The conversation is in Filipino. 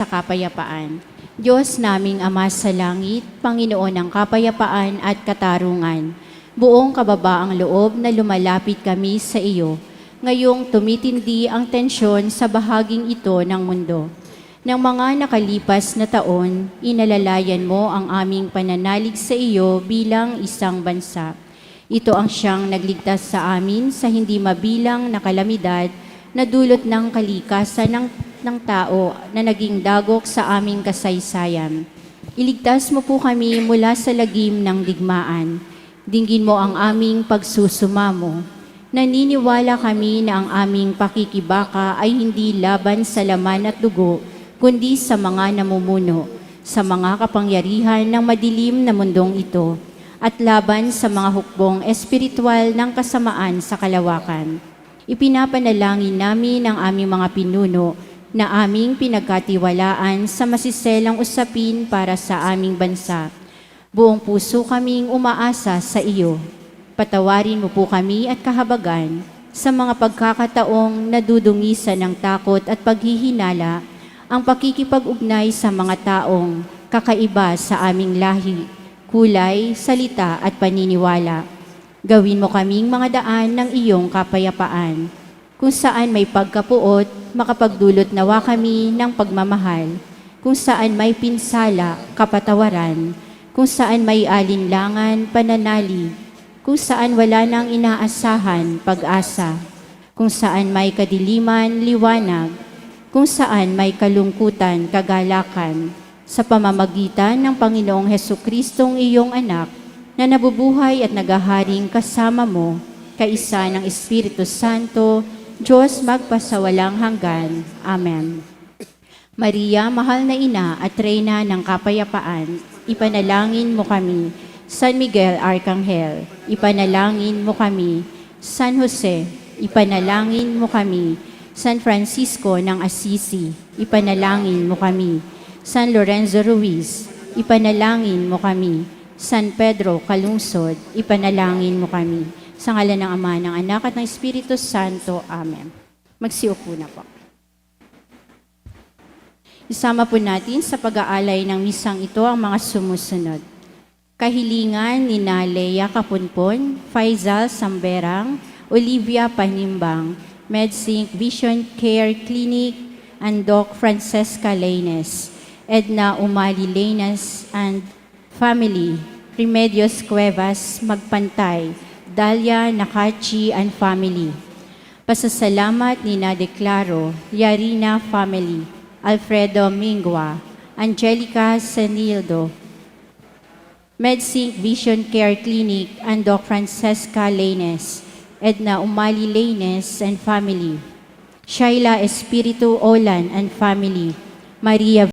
sa kapayapaan. Diyos naming Ama sa langit, Panginoon ng kapayapaan at katarungan, buong kababaang loob na lumalapit kami sa iyo. Ngayong tumitindi ang tensyon sa bahaging ito ng mundo. Ng mga nakalipas na taon, inalalayan mo ang aming pananalig sa iyo bilang isang bansa. Ito ang siyang nagligtas sa amin sa hindi mabilang na kalamidad na dulot ng kalikasan ng, ng tao na naging dagok sa aming kasaysayan. Iligtas mo po kami mula sa lagim ng digmaan. Dinggin mo ang aming pagsusumamo. Naniniwala kami na ang aming pakikibaka ay hindi laban sa laman at dugo, kundi sa mga namumuno, sa mga kapangyarihan ng madilim na mundong ito, at laban sa mga hukbong espiritual ng kasamaan sa kalawakan. Ipinapanalangin namin ang aming mga pinuno na aming pinagkatiwalaan sa masiselang usapin para sa aming bansa. Buong puso kaming umaasa sa iyo. Patawarin mo po kami at kahabagan sa mga pagkakataong nadudungisan ng takot at paghihinala ang pakikipag-ugnay sa mga taong kakaiba sa aming lahi, kulay, salita at paniniwala. Gawin mo kaming mga daan ng iyong kapayapaan, kung saan may pagkapuot, makapagdulot nawa kami ng pagmamahal, kung saan may pinsala, kapatawaran, kung saan may alinlangan, pananali, kung saan wala nang inaasahan, pag-asa, kung saan may kadiliman, liwanag, kung saan may kalungkutan, kagalakan, sa pamamagitan ng Panginoong Heso Kristong iyong anak, na nabubuhay at nagaharing kasama mo, kaisa ng Espiritu Santo, Diyos magpasawalang hanggan. Amen. Maria, mahal na ina at reyna ng kapayapaan, ipanalangin mo kami. San Miguel Arcangel, ipanalangin mo kami. San Jose, ipanalangin mo kami. San Francisco ng Assisi, ipanalangin mo kami. San Lorenzo Ruiz, ipanalangin mo kami. San Pedro Calungsod, ipanalangin mo kami. Sa ngala ng Ama, ng Anak at ng Espiritu Santo. Amen. Magsiupo na po. Isama po natin sa pag-aalay ng misang ito ang mga sumusunod. Kahilingan ni Nalea Kapunpon, Faisal Samberang, Olivia Panimbang, MedSync Vision Care Clinic, and Doc Francesca Laines, Edna Umali Laines and family, Remedios Cuevas Magpantay, Dalia Nakachi and family. Pasasalamat ni Nadeclaro, Yarina family, Alfredo Mingwa, Angelica Senildo, MedSync Vision Care Clinic and Doc Francesca Laines, Edna Umali Laines and family, Shaila Espiritu Olan and family, Maria